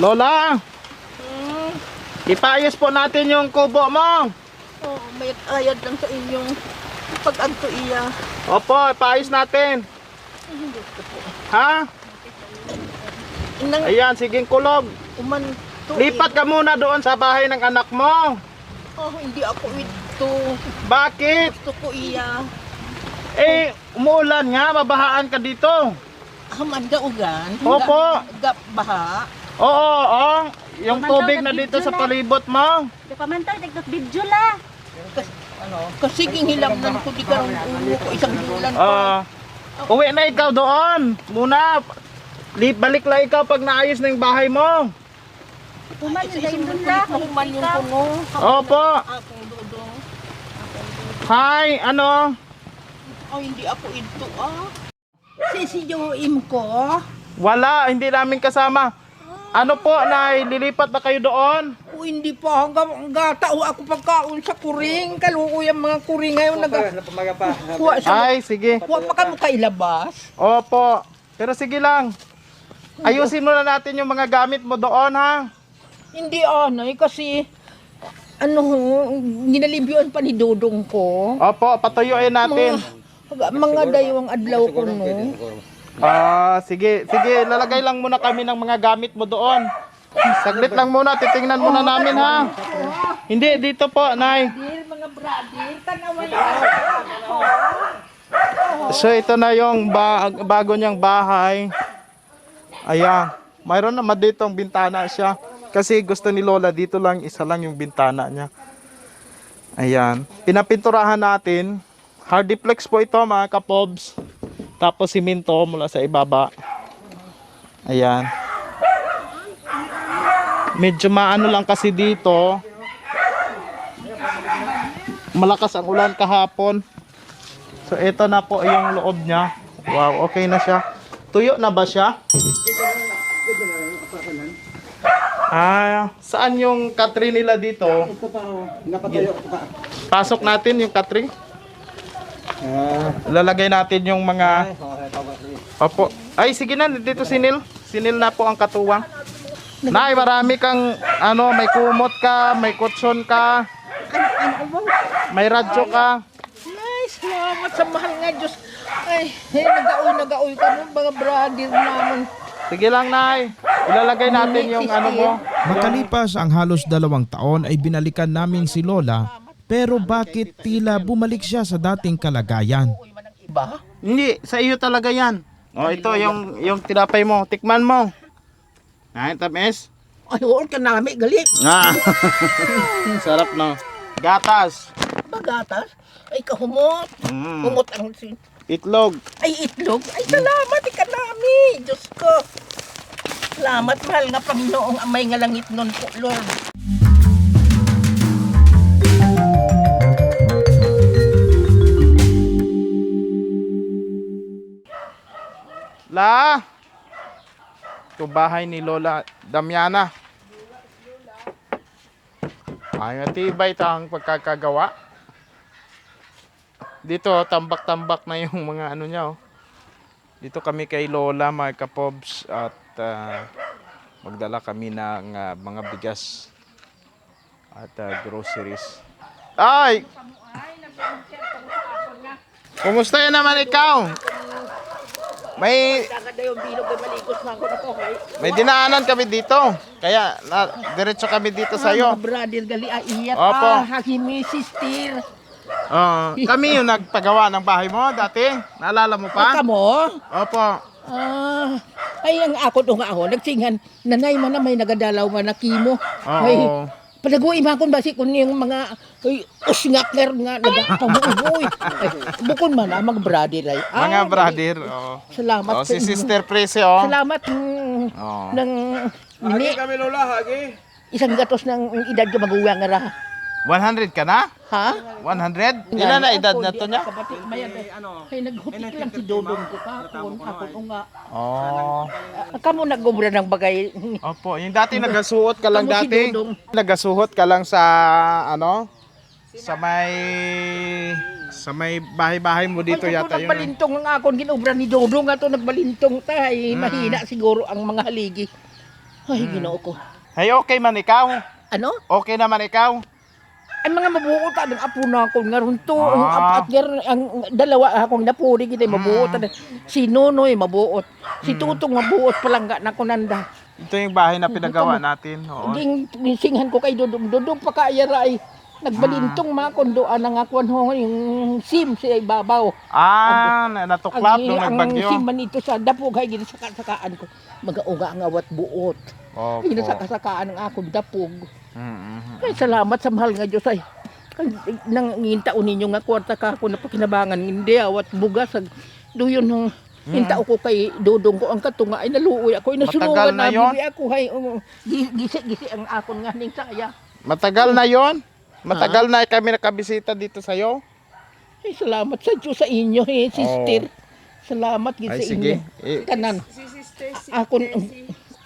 Lola, ipaayos po natin yung kubo mo. Oh, may ayad lang sa inyong pag-agto iya. Opo, ipaayos natin. Ha? Inang Ayan, siging kulog. uman to. Lipat ka muna doon sa bahay ng anak mo. Oh, hindi ako ito. Bakit? Gusto ko iya. Eh, umuulan nga, mabahaan ka dito. Hamanda ugan. Opo. Gap baha. Oo, oo. Yung tubig na dito sa palibot mo. Di pa man tayo, video la. Kasi ginghilangnan ko di karong ulo ko isang bulan pa. Ah, uwi na ikaw doon. Muna. Li- Balik lang ikaw pag naayos na yung bahay mo. Uman, Sa yung dayun bulan la. mahuman yung puno. Opo. Akong. Hi, ano? Oh, hindi ako ito ah. Sisiyoim ko. Wala, hindi namin kasama. Ano po, Nay? Lilipat na kayo doon? O hindi pa hanggang hanggang tao ako pagkaon sa kuring. Kaluko yung mga kuring ngayon nag Kuha sa Ay, sige. Kuha pa ka mo kailabas. Opo. Pero sige lang. Ayusin muna natin yung mga gamit mo doon, ha? Hindi anay kasi ano ginalibyon pa ni Dodong ko. Opo, patuyuin natin. Mga, mga daywang adlaw ko no. Ah, sige. Sige, lalagay lang muna kami ng mga gamit mo doon. Saglit lang muna, titingnan muna namin, ha? Hindi, dito po, Nay. Dear mga brother, tanawan So ito na yung ba- bago niyang bahay. Ayan. Mayroon naman dito ang bintana siya. Kasi gusto ni Lola dito lang, isa lang yung bintana niya. Ayan. Pinapinturahan natin. Hardiplex po ito mga kapobs. Tapos siminto mula sa ibaba. Ayan. Medyo maano lang kasi dito. Malakas ang ulan kahapon. So ito na po yung loob niya. Wow, okay na siya. Tuyo na ba siya? Ah, saan yung katri nila dito? Pasok natin yung katri. Lalagay natin yung mga Opo. Ay, sige na, dito sinil. Sinil na po ang katuwang. Nay, marami kang ano, may kumot ka, may kutsyon ka, may radyo ka. Nice, salamat sa mahal nga Diyos. Ay, hey, nag-aoy, nag-aoy ka mo, mga brother naman. Sige lang, Nay. Ilalagay natin yung ano mo. Makalipas ang halos dalawang taon ay binalikan namin si Lola pero bakit tila bumalik siya sa dating kalagayan? Iba. Hindi, sa iyo talaga yan. Oh, ito yung yung tinapay mo. Tikman mo. Ay, tamis. Ay, huwag ka namin, galit. Ah. Sarap no. Gatas. Bagatas. Ay, kahumot. Mm. Humot ang sin... Itlog. Ay, itlog. Ay, salamat, ika namin. Diyos ko. Salamat, mahal nga Panginoong amay nga langit nun po, Lord. La. Ito bahay ni Lola Damiana. Ay, matibay ang pagkakagawa. Dito, tambak-tambak na yung mga ano niya. Oh. Dito kami kay Lola, mga kapobs, at ah, magdala kami ng ah, mga bigas at ah, groceries. Ay! Kumusta yan naman ikaw? May Kagada yung bilog ay maligos na ako na to. Ay, may dinaanan kami dito. Kaya na, diretso kami dito sa iyo. Mga brother, gali, ay, iyat Opo. ah. Hakimi, sister. Oo. kami yung nagpagawa ng bahay mo dati. Naalala mo Pa? pa? mo? Opo. Ah, ay ang ako do nga ako nagsingan nanay man na may nagadalaw man na kimo. Ay, Oo. palagoy man kun basi kun yung mga ay, usngakler nga nagapamuboy. Ay, bukon man ah, mga brother ay. Ah, Mga brother. Oo. Salamat Oh, si. Sister Prece, oh. Salamat mm, Oo. ng ni, kami lola, hagi. isang gatos ng edad ka maguwang nga ra. 100 ka na? Ha? 100? Ilan na edad na to niya? Kabati, mayan, ano, ay naghupik lang si Dodong ko kapon, kapon o nga. Oo. Ah, Kamo nagobra ng bagay. Opo, yung dati nagasuot ka lang Kamu dati. Dodong. Nagasuot ka lang sa ano? Sa may Sa may bahay-bahay mo dito Ay, yata yun. eh. nagbalintong nga akong ginobra ni Dodo nga to nagbalintong tay. Mm. Mahina siguro ang mga haligi. Ay, ginoo ko. Hey, okay man ikaw. Ano? Okay naman ikaw. Ay mga mabuot ang apo na ako nga ron to. Ang Ah. apat nga ron, ang dalawa akong napuri kita mabuot. Si Nonoy mabuot. Si Tutong mabuot palangga na ko nanda. Ito yung bahay na pinagawa natin. Oo. Ging singhan ko kay Dudong. Dudong pa kaya ay nagbalintong Ah. mga kondoan ang akuan ho yung sim sa ibabaw. Ah, na- natuklap nung ang nagbagyo. sim man ito sa dapog ay ginasaka-sakaan ko. Mag-auga nga awat buot. Opo. Ginasaka-sakaan ang akong dapog. Mm-mm. Ay, salamat sa mahal nga Diyos ay. Nang ngintaon ninyo nga kwarta ka ako na pakinabangan. Hindi awat bugas. ag- Doon ng hintao ko kay Dodong ko ang katunga ay naluoy ako. Nasulungan na na, yon? bibi ako. Ay, um, gi- gisi-gisi ang akon nga ning saya. Matagal na yon. Matagal na kami nakabisita dito sa'yo. Ay, salamat sa Diyos sa inyo, eh, sister. Salamat gid Ay, sa sige. inyo. Eh, Kanan. Akon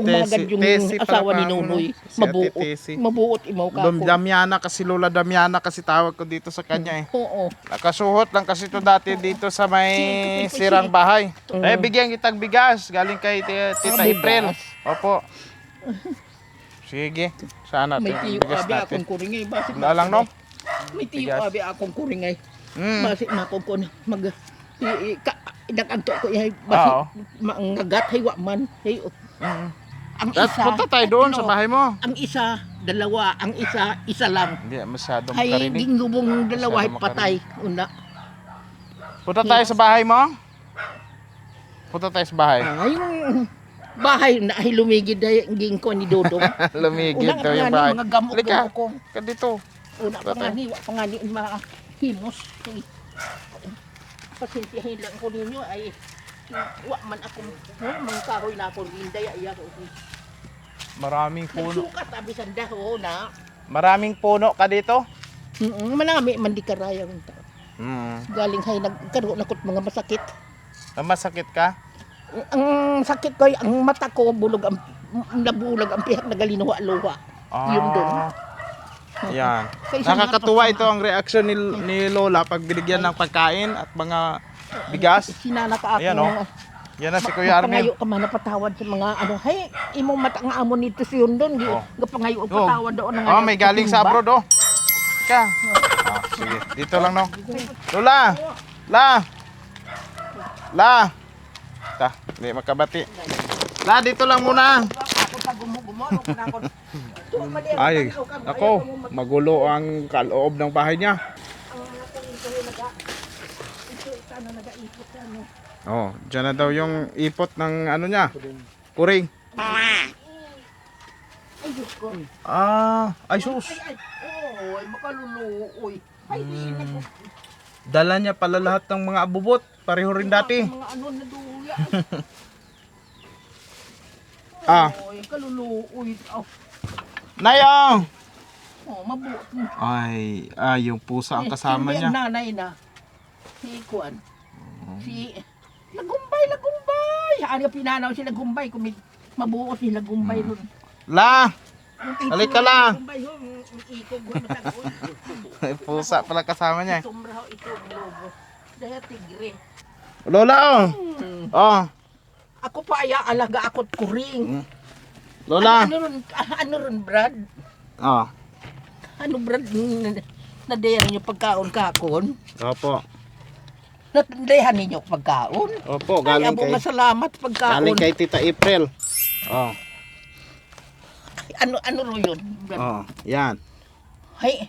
umagad yung Tesi asawa ni Nunoy. Mabuot. Tesi. Mabuot imaw ka Dam- ako. Damiana kasi Lola Damiana kasi tawag ko dito sa kanya eh. Oo. Nakasuhot lang kasi to dati dito sa may sirang bahay. Eh, bigyan kitang bigas. Galing kay ti- Tita Ah, April. Opo. Sige. Sana May tiyo abi akong kuringay. Basit Wala lang, no? May tiyo abi akong kuringay. Mm. Basit makukon mag i- ka nakanto ko basit Oo. mangagat hay wa man. Hay, oh. Mm. Ang At isa. punta tayo doon sa ano, bahay mo. Ang isa, dalawa. Ang isa, isa lang. Hindi, masyadong Hay karinig. dalawa ay Masyado patay. Una. Punta tayo sa bahay mo. Punta tayo sa bahay. Ay, yung bahay na ay lumigid ay ging ko ni Dodong. Lumigid daw yung bahay. ni mga gamok Halika, gamok ko. ka dito. Una pa nga ni, pa nga ni mga himos. Ay, Pasensyahin lang ko ninyo ay wa man ako mga kahoy na ako linday ay ako. Maraming puno. Nagsukat abi sa daho na. Maraming puno ka dito? Mm, manami man di karaya ang tao. Mm. Galing hay nagkaroon nakot mga masakit. Ah, Masakit ka? Ang sakit ko ay ang mata ko bulog ang nabulag ang pihak na galinuha-luha. Yun doon. Yan. Nakakatuwa ito ang reaksyon ni, ni Lola pag binigyan ng pagkain at mga bigas. Sinana ka ako. Ayan, oh. Yan na si Kuya Pangayo Arnel. ka man napatawad sa mga ano, hey, imong mata nga amo nito si yun doon. Oh. Gapangayo Oh. patawad doon. Oh, may galing sa abroad oh. Ka. Ah, sige. Dito lang no. Lola. La. La. Ta, hindi makabati. La, dito lang muna. Ay, ako, magulo ang kaloob ng bahay niya. ang mga kulit ko, naga- ito, ano, nagaipot na, ano. Oh, dyan na daw yung ipot ng ano niya. Kuring. Ay, Diyos ko. Ah, ay sus. Ay, oh, ay, makaluluoy. Ay, di na ko. Dala niya pala lahat ng mga abubot. Pareho rin dati. Mga ano na duya. Ah. Ay, kaluluoy. Oh, Nayong! oh mabuot. Ay, ay, yung pusa ang kasama Hindi niya. ang nanay na. Si Kuan. Si Lagumbay, Lagumbay. Ano pinanaw si Lagumbay kung may mabuo si Lagumbay ron. La! Hmm. Halika lang. Lagumbay ho, yung ikog ho, matagod. Ay, pusa pala kasama niya. eh. Tumra ho, ito ang lobo. Dahil tigre. Lola, oh! Hmm. Oh, Ako pa aya alaga akot kuring. Lola! Ano, ano ron, ano ron, Brad? Oh, Ano, Brad? Nadehan ninyo pagkaon kakon? opo. Nadehan ninyo pagkaon? Opo, Ay, galing abo kay, nga salamat pagkaon. galing kay Tita April. Oh, Ano, ano ro yun? Oh, yan. Hay,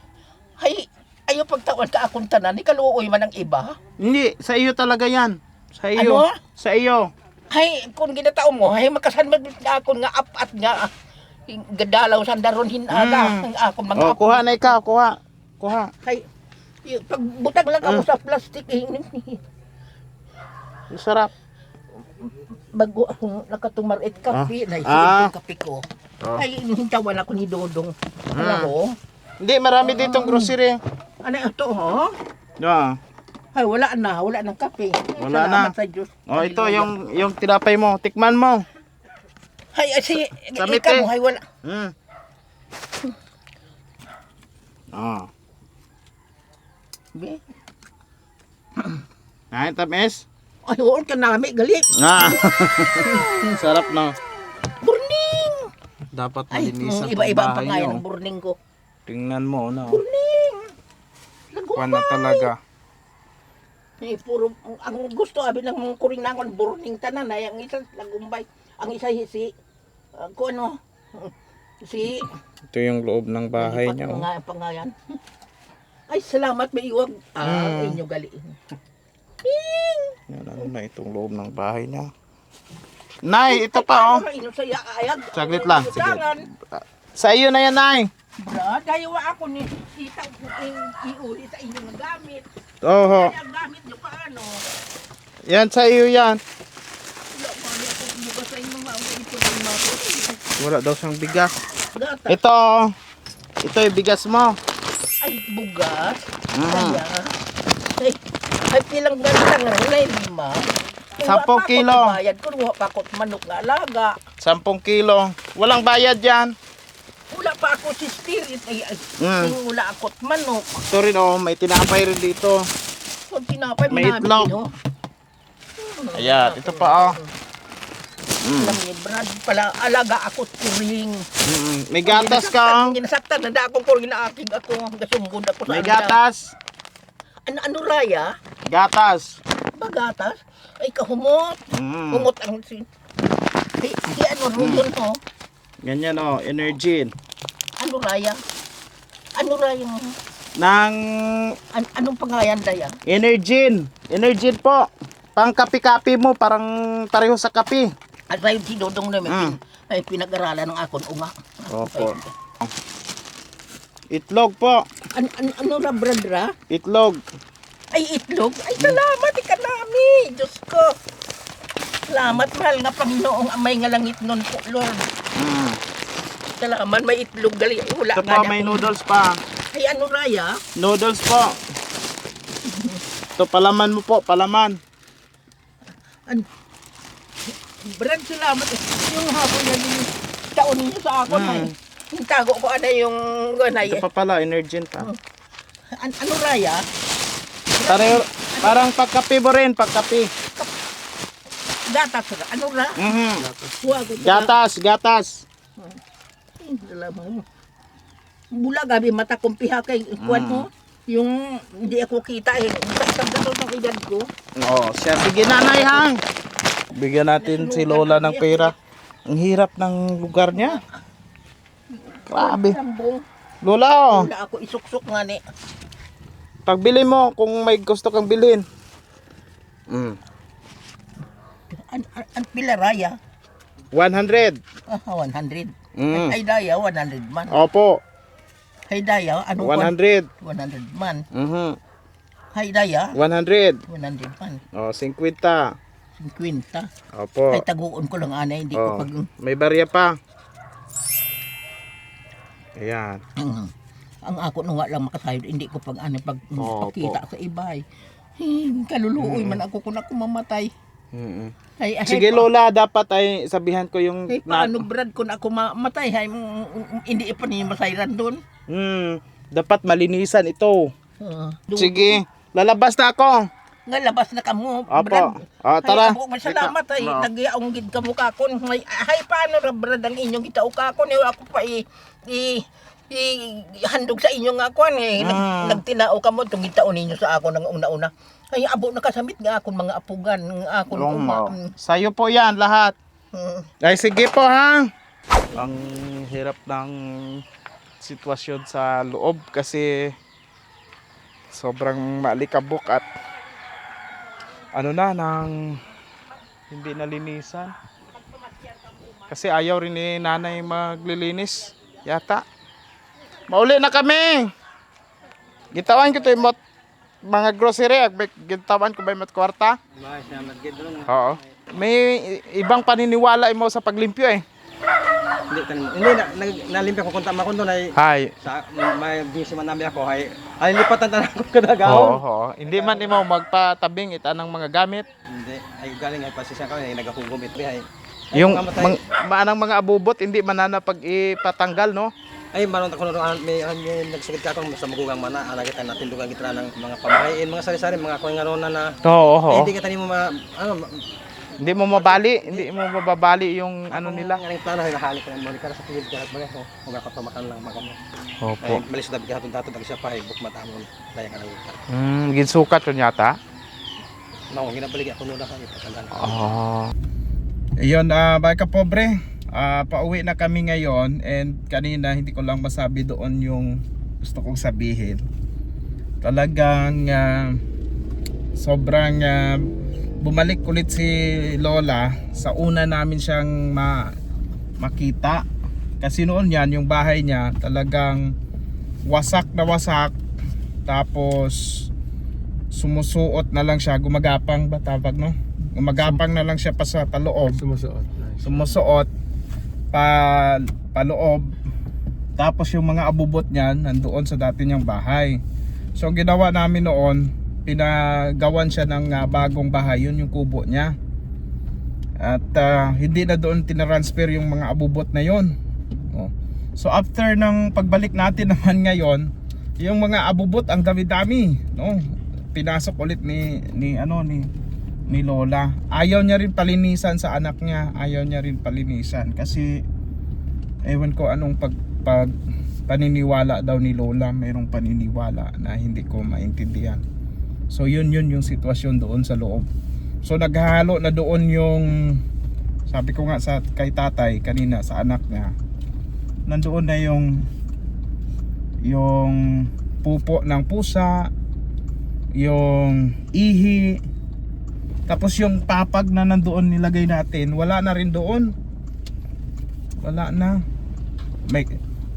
hay, ayo pagtawan ka akong tanan, ikaluoy man ang iba. Hindi, sa iyo talaga yan. Sa iyo. Ano? Sa iyo. Hay, kung ginatao mo, hay makasan man nga akon nga apat nga gadalaw sa daron hinaga Mm. ang akon mga Oh, kuha na ikaw, kuha. Kuha. Hay, pag butag lang ako sa plastic, eh, Sarap. bago akong nakatumarit kape, na Ah. kape ko. Oh. Ay, hintawan ako ni Dodong. Ano Mm. ko? Hindi, marami ditong grocery. Ano ito, ho? Yeah. Ay, wala na, wala ng kape. Wala Salamat na. Sa Diyos. Oh, ito yung yung tinapay mo. Tikman mo. Ay, si, Samit ikaw eh. mo, hay, wala. Mm. Ah. Be? Ay, tamis. Ay, huwag ka nami, gali. Ah. Sarap no. Burning! Dapat Ay, malinisan mm, iba-iba ang niyo. ng burning ko. Tingnan mo na. Burning! Kuha na talaga. Eh, puro, ang, gusto, abi ng mga kuring na akong burning tanan, ay ang isa, lagumbay. Ang isa, si, uh, kung ano, si, Ito yung loob ng bahay niya. ko oh. nga ang pangalan. Ay, salamat, may iwag. Ah, Mm. inyo gali. Yan, ano na itong loob ng bahay niya. Nay, ito pa oh. Saglit lang, sige. Sa iyo na yan, Nay. Brad, ayaw ako ni kita iuli sa inyo ng gamit. Oho. Kaya gamit nyo paano? Yan sa iyo yan. Wala daw siyang bigas. Ito. oh. Ito yung bigas mo. Bugas. Mm. Kaya. Ay, ay pilang ganda nga nila, lima. Sampung kilo. Bayad ko, wala pa ako manok nga alaga. 10 kilo. Walang bayad yan. Wala pa ako si spirit. Ay, ay, Mm. wala ako manok. Ito rin oh, may tinapay rin dito. Kung tinapay, May itlog. oh. Ayan, ito pa oh. Mm. Alam ni Brad, pala alaga ako turing. Mm, May gatas ka. oh. Ginasaktan, nanda akong kuring na aking ako. Gasungod ako sa May anda. gatas. Ano, ano raya? Gatas. Bagatas? Ay, kahumot. Mm. Humot ang si... Si, si ano, ruyon mo? Ganyan oh, energy. Ano raya? Ano raya mo? Nang An anong pangayan daya? Energin. Energin po. Pang kapi-kapi mo, parang pareho sa kapi. At raya si Dodong na may, Mm. may pinag-aralan ng akon unga. Opo. Itlog po. An, an, ano ra, Brad ra? Itlog. Ay, itlog. Ay, salamat, ikanami. Diyos ko. Salamat, mahal nga Panginoong amay nga langit nun po, Lord. Mm. Salamat, may itlog gali. Ay, Wala Ito na may noodles pa. Ay, ano raya? Noodles po. Ito, palaman mo po, palaman. An Brad, salamat. Yung hapon na din, taon ninyo sa ako, Mm. ay. Yung tago ko, ano yung, ganay. Ito pa pala, Energin pa. An ano raya? Pareho, parang pagkapi mo rin, pagkapi. Gatas. Ano ra? Mhm. Huwag ko. Gatas, gatas. Salamat. Bula gabi mata kong piha kay kuwan mo. Yung hindi ako kita eh. Saksak ng edad ko. Oo, siya. Sige, nanay, hang. Bigyan natin si Lola ng pera. Ang hirap ng lugar niya. Grabe. Lola, oh. Wala ako isuksok nga ni. Pagbili mo kung may gusto kang bilhin. Mm. An, an, an pila raya? 100. Ah, 100. Mm. Ay daya 100 man. Opo, Hay daya ano kwan? 100. 100 man. Mhm. Hay daya 100. 100 man. Oh, 50. 50. Opo. Ay taguon ko lang ana hindi ko Oh, pag may barya pa. Ayan. Mm. ang ako nung lang makasayod hindi ko pag ano pag Opo. pakita sa ibay. Hey, kaluluoy man ako kung ako mamatay. Mm-mm. Ay, ay, Sige pa- Lola, dapat ay sabihan ko yung Ay, paano Brad kung ako mamatay? Ay, mm, mm, hindi pa niya masayran doon. Hmm, dapat malinisan ito. Uh. Sige, lalabas na ako. Nga labas na kamo, Apo. Ah, tara. Ay, salamat ay Oo. nagyaong gid kamo kakon. Ay, ay paano ra Brad ang inyong gitao kakon? Ay, ako pa i, i, i handog sa inyo nga kwan eh. Nag, Ah. Nagtinao kamo tong gitao ninyo sa ako nang una-una. Ay abo nakasamit nga akon mga apugan ng akon uma. oo. Sa'yo po yan lahat. Mm. Ay, sige po ha. Ang hirap ng sitwasyon sa loob kasi sobrang maalikabok at ano na nang hindi nalinisan. Kasi ayaw rin ni nanay maglilinis yata. Mauli na kami. Gitawan ko to yung mga grocery, gitawan ko ba yung kwarta? Oo. May ibang paniniwala mo sa paglimpyo eh. Hindi, tanim- hindi na, nag, nalimpya ko kunta makundo na Hay. sa may busy man namin ako ay ay lipatan tanan ko kada Oo, gahon. oo. Hindi man imo magpatabing ita ng mga gamit. Hindi ay galing ay pasisya ka ay nagahugom ito ay. ay Yung mang, maanang mga abubot hindi man na pag ipatanggal no. Ay, maron ako na may, may nagsugid ka akong sa magugang mana, ana kita natin dugang kita ng mga pamahain, mga sari-sari, mga kuha nga na na, Oo, oo. eh, hindi ka tani mo ma, ano, Hindi mo mabali, hindi mo mababali yung ano nila. Ang aning plano, hinahalik ko ng mga ka sa tingid ka at mga, oh, mga kapamakan lang mga mo. Opo. Ay, malis na bigyan hatong dato, siya pa, ay buk matamon, daya ka ng utak. Mm, ginsukat yun yata. Nako, ginabaligi ako nuna ka, ipatagan. Oh. Ayun, ah mga kapobre, ah pauwi na kami ngayon and kanina hindi ko lang masabi doon yung gusto kong sabihin. Talagang ah, sobrang ah, bumalik ulit si Lola sa una namin siyang ma makita. Kasi noon yan, yung bahay niya talagang wasak na wasak tapos sumusuot na lang siya, gumagapang ba tawag no? Gumagapang na lang siya pa sa paloob. Sumusuot. Sumusuot pa paloob. Tapos yung mga abubot niyan nandoon sa dati niyang bahay. So ang ginawa namin noon, pinagawan siya ng ah, bagong bahay, yun yung kubo niya. At ah, hindi na doon tinransfer yung mga abubot na yon. Oh. So after ng pagbalik natin naman ngayon, yung mga abubot ang dami-dami, no? Pinasok ulit ni ni ano ni ni Lola. Ayaw niya rin palinisan sa anak niya. Ayaw niya rin palinisan kasi ewan ko anong pag, pag paniniwala daw ni Lola, mayroong paniniwala na hindi ko maintindihan. So yun yun yung sitwasyon doon sa loob. So naghahalo na doon yung sabi ko nga sa kay tatay kanina sa anak niya. Nandoon na yung yung pupo ng pusa, yung ihi, tapos yung papag na nandoon nilagay natin, wala na rin doon. Wala na. May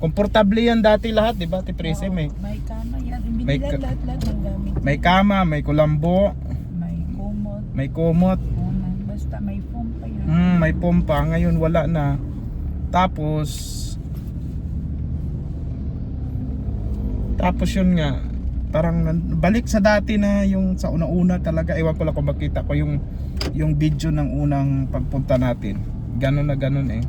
komportable yan dati lahat, 'di ba? Ti Prese, may May kama. May Ibigay ka- lahat-lahat ng gamit. may kama, may kulambo, May kumot. may kumot. Basta may foam pa yan. mm, may pompa, ngayon wala na. Tapos Tapos yun nga, parang nan- balik sa dati na yung sa una-una talaga, ewan ko lang kung makita ko yung yung video ng unang pagpunta natin. Ganon na ganon eh.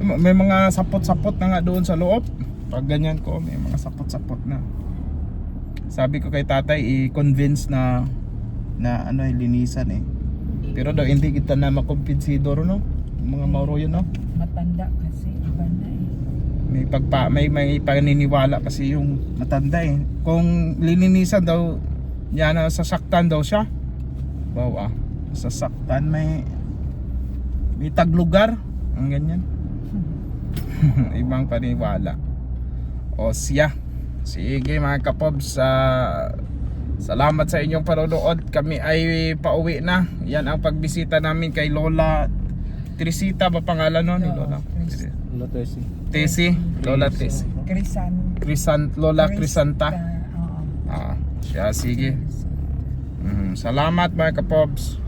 May mga sapot-sapot na nga doon sa loob. Pag ganyan ko, may mga sapot-sapot na. Sabi ko kay tatay, i-convince na na ano eh, linisan eh. Pero daw hindi kita na makumpinsidor no? Mga Mauro yun no? Matanda kasi. Iba na eh. May pagpa may may paniniwala kasi yung matanda eh. Kung lilinisan daw niya na sasaktan daw siya. Wow ah. Sasaktan may may taglugar. Ang ganyan. Ibang paniwala. O siya. Sige mga kapobs sa Salamat sa inyong panonood. Kami ay pauwi na. Yan ang pagbisita namin kay Lola Trisita ba pangalan no ni Lola? Lotesi. Tesi, Lola Tesi. Krisan. Crisan, Lola Crisanta. Ah, siya sige. Mm, salamat mga kapobs.